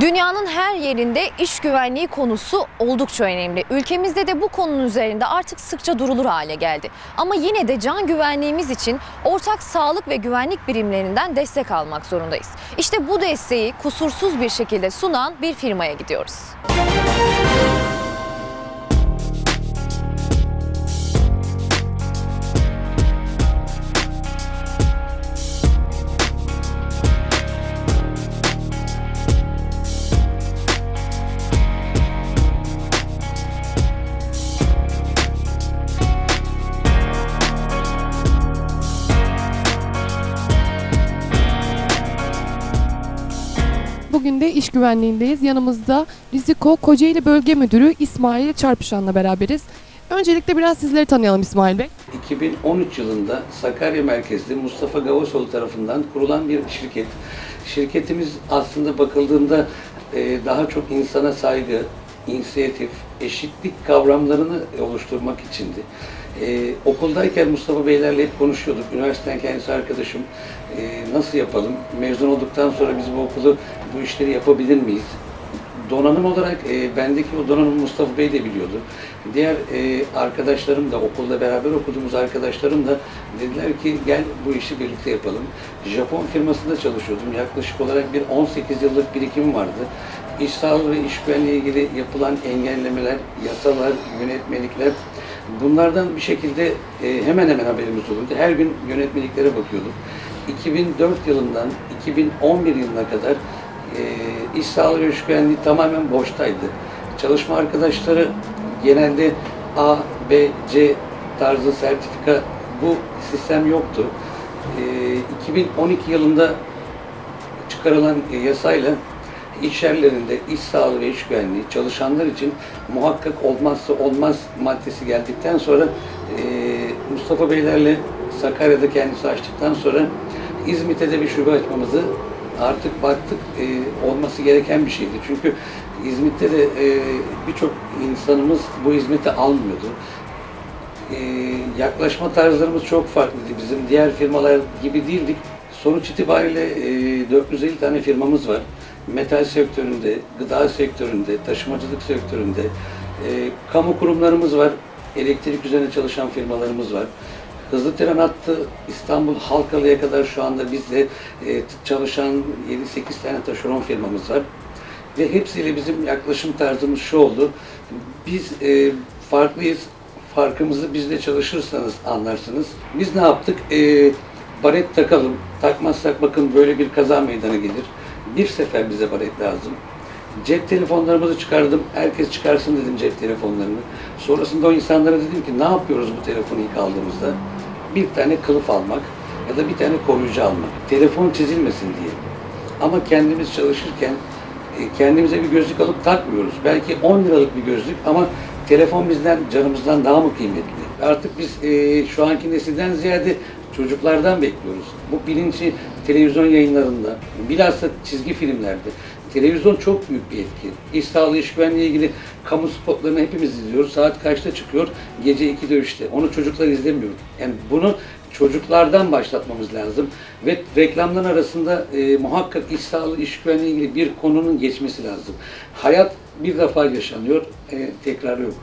Dünyanın her yerinde iş güvenliği konusu oldukça önemli. Ülkemizde de bu konunun üzerinde artık sıkça durulur hale geldi. Ama yine de can güvenliğimiz için ortak sağlık ve güvenlik birimlerinden destek almak zorundayız. İşte bu desteği kusursuz bir şekilde sunan bir firmaya gidiyoruz. Bugün de iş güvenliğindeyiz. Yanımızda Riziko Kocaeli Bölge Müdürü İsmail Çarpışan'la beraberiz. Öncelikle biraz sizleri tanıyalım İsmail Bey. 2013 yılında Sakarya merkezli Mustafa Gavasoğlu tarafından kurulan bir şirket. Şirketimiz aslında bakıldığında e, daha çok insana saygı, inisiyatif, eşitlik kavramlarını oluşturmak içindi. E, okuldayken Mustafa Beylerle hep konuşuyorduk. Üniversiteden kendisi arkadaşım. E, nasıl yapalım? Mezun olduktan sonra biz bu okulu, bu işleri yapabilir miyiz? donanım olarak e, bendeki o donanım Mustafa Bey de biliyordu. Diğer e, arkadaşlarım da okulda beraber okuduğumuz arkadaşlarım da dediler ki gel bu işi birlikte yapalım. Japon firmasında çalışıyordum. Yaklaşık olarak bir 18 yıllık birikimim vardı. İş sağlığı ve iş güvenliği ilgili yapılan engellemeler, yasalar, yönetmelikler bunlardan bir şekilde e, hemen hemen haberimiz olurdu. Her gün yönetmeliklere bakıyorduk. 2004 yılından 2011 yılına kadar e, iş sağlığı ve iş güvenliği tamamen boştaydı. Çalışma arkadaşları genelde A, B, C tarzı sertifika bu sistem yoktu. E, 2012 yılında çıkarılan e, yasayla iş yerlerinde iş sağlığı ve iş güvenliği çalışanlar için muhakkak olmazsa olmaz maddesi geldikten sonra e, Mustafa Beylerle Sakarya'da kendisi açtıktan sonra İzmit'e de bir şube açmamızı artık baktık e, olması gereken bir şeydi. Çünkü İzmit'te de e, birçok insanımız bu hizmeti almıyordu. E, yaklaşma tarzlarımız çok farklıydı. Bizim diğer firmalar gibi değildik. Sonuç itibariyle e, 450 tane firmamız var. Metal sektöründe, gıda sektöründe, taşımacılık sektöründe, e, kamu kurumlarımız var. Elektrik üzerine çalışan firmalarımız var. Hızlı tren hattı İstanbul Halkalı'ya kadar şu anda bizde e, çalışan 7-8 tane taşeron firmamız var. Ve hepsiyle bizim yaklaşım tarzımız şu oldu. Biz e, farklıyız. Farkımızı bizle çalışırsanız anlarsınız. Biz ne yaptık? E, baret takalım. Takmazsak bakın böyle bir kaza meydana gelir. Bir sefer bize baret lazım. Cep telefonlarımızı çıkardım. Herkes çıkarsın dedim cep telefonlarını. Sonrasında o insanlara dedim ki ne yapıyoruz bu telefonu ilk aldığımızda? Bir tane kılıf almak ya da bir tane koruyucu almak. Telefon çizilmesin diye. Ama kendimiz çalışırken e, kendimize bir gözlük alıp takmıyoruz. Belki 10 liralık bir gözlük ama telefon bizden, canımızdan daha mı kıymetli? Artık biz e, şu anki nesilden ziyade çocuklardan bekliyoruz. Bu bilinci televizyon yayınlarında, bilhassa çizgi filmlerde. Televizyon çok büyük bir etki. İş sağlığı, iş güvenliği ilgili kamu spotlarını hepimiz izliyoruz. Saat kaçta çıkıyor? Gece 2'de 3'te. Onu çocuklar izlemiyor. Yani bunu çocuklardan başlatmamız lazım. Ve reklamların arasında e, muhakkak iş sağlığı, iş güvenliği ilgili bir konunun geçmesi lazım. Hayat bir defa yaşanıyor, e, tekrar yok.